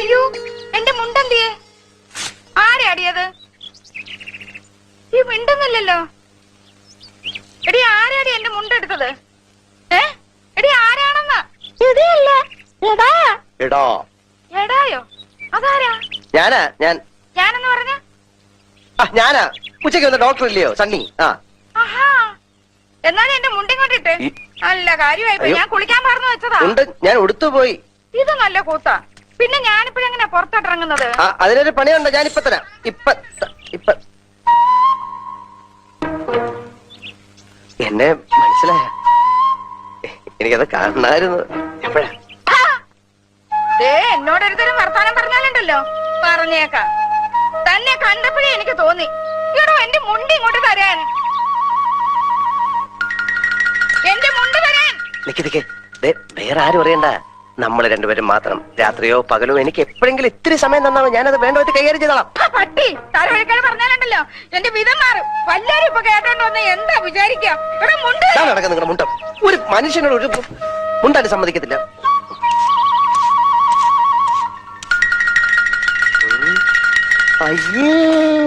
അയ്യോ എന്റെ ആരെ അടിയത്? ഈ മിണ്ടുന്നില്ലല്ലോ. എടി ആരാടി എന്റെ മുണ്ടെടുത്തത്? ഏ? എടി ആരാണെന്ന്? എടാ. എടോ. എടായോ? അതാരാ? ഞാനാ ഞാൻ. ഞാനെന്ന് പറഞ്ഞ? ആ ഞാനാ. ഉച്ചയ്ക്ക് വന്ന ഡോക്ടർ ഇല്ലയോ? സണ്ണി. ആ. എന്നാലും എന്റെ മുണ്ടിങ്ങോട്ടിട്ട് നല്ല കാര്യമായി. ഞാൻ കുളിക്കാൻ പറഞ്ഞു വെച്ചതാ. ഉണ്ട് ഞാൻ ഉടുത്തു പോയി ഇത് നല്ല കൂത്താ. പിന്നെ ഞാനിപ്പോഴെങ്ങനെ പുറത്തോട്ടിറങ്ങുന്നത്? ആ അതിനൊരു പണിയുണ്ട് ഞാൻ ഇപ്പൊ തരാം. ഇപ്പൊ ത- ഇപ്പൊ. എന്നെ മനസ്സിലായ? എനിക്കത് കാണണമായിരുന്നു. എപ്പോഴാ! ദേ ഒരുതരം വർത്താനം പറഞ്ഞാലുണ്ടല്ലോ. പറഞ്ഞേക്കാം. തന്നെ കണ്ടപ്പോഴേ എനിക്ക് തോന്നി. എടോ എന്റെ മുണ്ടി ഇങ്ങോട്ട് തരാൻ. എന്റെ മുണ്ട് തരാൻ. നിക്ക് നിക്ക്. ദേ, വേറെ ആരും അറിയണ്ട. നമ്മൾ രണ്ടുപേരും മാത്രം രാത്രിയോ പകലോ എനിക്ക് എപ്പോഴെങ്കിലും ഇത്തിരി സമയം തന്നാമോ ഞാനത് വേണ്ട വെച്ച് കൈകാര്യം ചെയ്തോളാം. പട്ടി തലവഴിക്കാൻ പറഞ്ഞാലുണ്ടല്ലോ. എന്റെ വിധം മാറും. വല്ലാരും ഇപ്പൊ കേട്ടോണ്ട് വന്ന് എന്താ വിചാരിക്കാം? എടോ മുണ്ട്. ഇതാണ് നടക്കുന്നത് നിങ്ങളുടെ മുണ്ടം. ഒരു മനുഷ്യനോട് ഒരു മുണ്ടാൻ സമ്മതിക്കത്തില്ല. അയ്യേ.